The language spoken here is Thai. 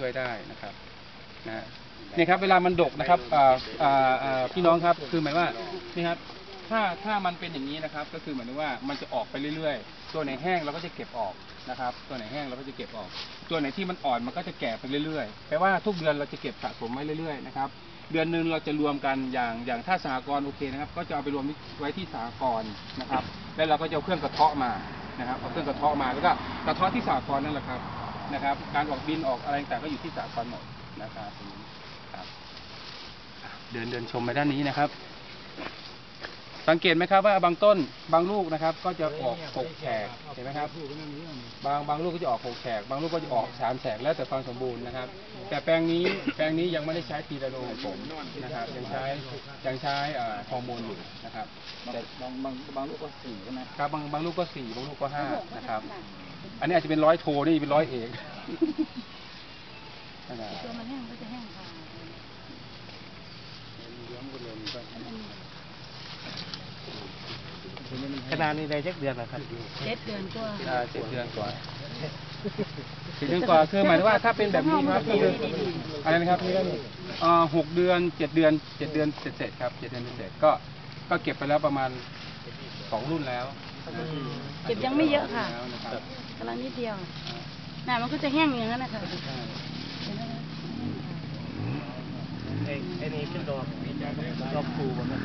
ช่วยได้นะครับนะฮะนี่ครับ เวลามันดกนะครับพี่น้องครับคือหมายว่านี่ครับถ้าถ้ามันเป็นอย่างนี้นะครับ ก็คือหมายถึงว่ามันจะออกไปเรื่อยๆ ตัวไหนแห้งเราก็จะเก็บออกนะครับ ตัวไหนแห้งเราก็จะเก็บออก ตัวไหนที่มันอ่อนมันก็จะแก่ไปเรื่อยๆแปลว่าทุกเดือนเราจะเก็บสะสมไว้เรื่อยๆนะครับเดือนหนึ่งเราจะรวมกันอย่างอย่างถ้าสหกรณ์โอเคนะครับ ก็จะเอาไปรวมไว้ที่สหกรณ์นะครับ แล้วเราก็จะเอาเครื่องกระเทาะมานะครับเอาเครื่องกระเทาะมาแล้วก็กระเทาะที่สหกรณ์นั่นแหละครับ นะครับ การออกบินออกอะไรต่างๆก็อยู่ที่สหกรณ์หมดนะครับตรงนี้ครับอะเดินเดินชมไปด้านนี้นะครับ สังเกตไหมครับว่าบางต้นบางลูกนะครับ ก็จะออกหกแฉกเห็นไหมครับ บางบางลูกก็จะออกหกแฉกบางลูกก็จะออกสามแฉกแล้วแต่ความสมบูรณ์นะครับ แต่แปลงนี้แปลงนี้ยังไม่ได้ใช้ทีระโนของผมนะครับ ยังใช้ยังใช้อ่าฮอร์โมนอยู่นะครับแต่บางบางบางลูกก็สี่ใช่ไหมครับบางบางลูกก็สี่บางลูกก็ห้านะครับ อันนี้อาจจะเป็นร้อยโทนี่เป็นร้อยเอกนะครับตัวมันแห้งก็จะแห้งค่ะขนาดนี้ได้จักเดือนนะครับเจ็ดเดือนกว่าอ่าเจ็ดเดือนกว่าเจ็ดเดือนกว่าคือหมายถึงว่าถ้าเป็นแบบนี้ครับคืออะไรนะครับอ่าหกเดือนเจ็ดเดือนเจ็ดเดือนเสร็จๆครับเจ็ดเดือนเสร็จๆก็ก็เก็บไปแล้วประมาณสองรุ่นแล้วนะเก็บยังไม่เยอะค่ะแล้วนะครับ กำลังนิดเดียวน่ะมันก็จะแห้งอย่างนั้นนะคะไอ้นี่เป็นดอกดอกคูบ่ครับ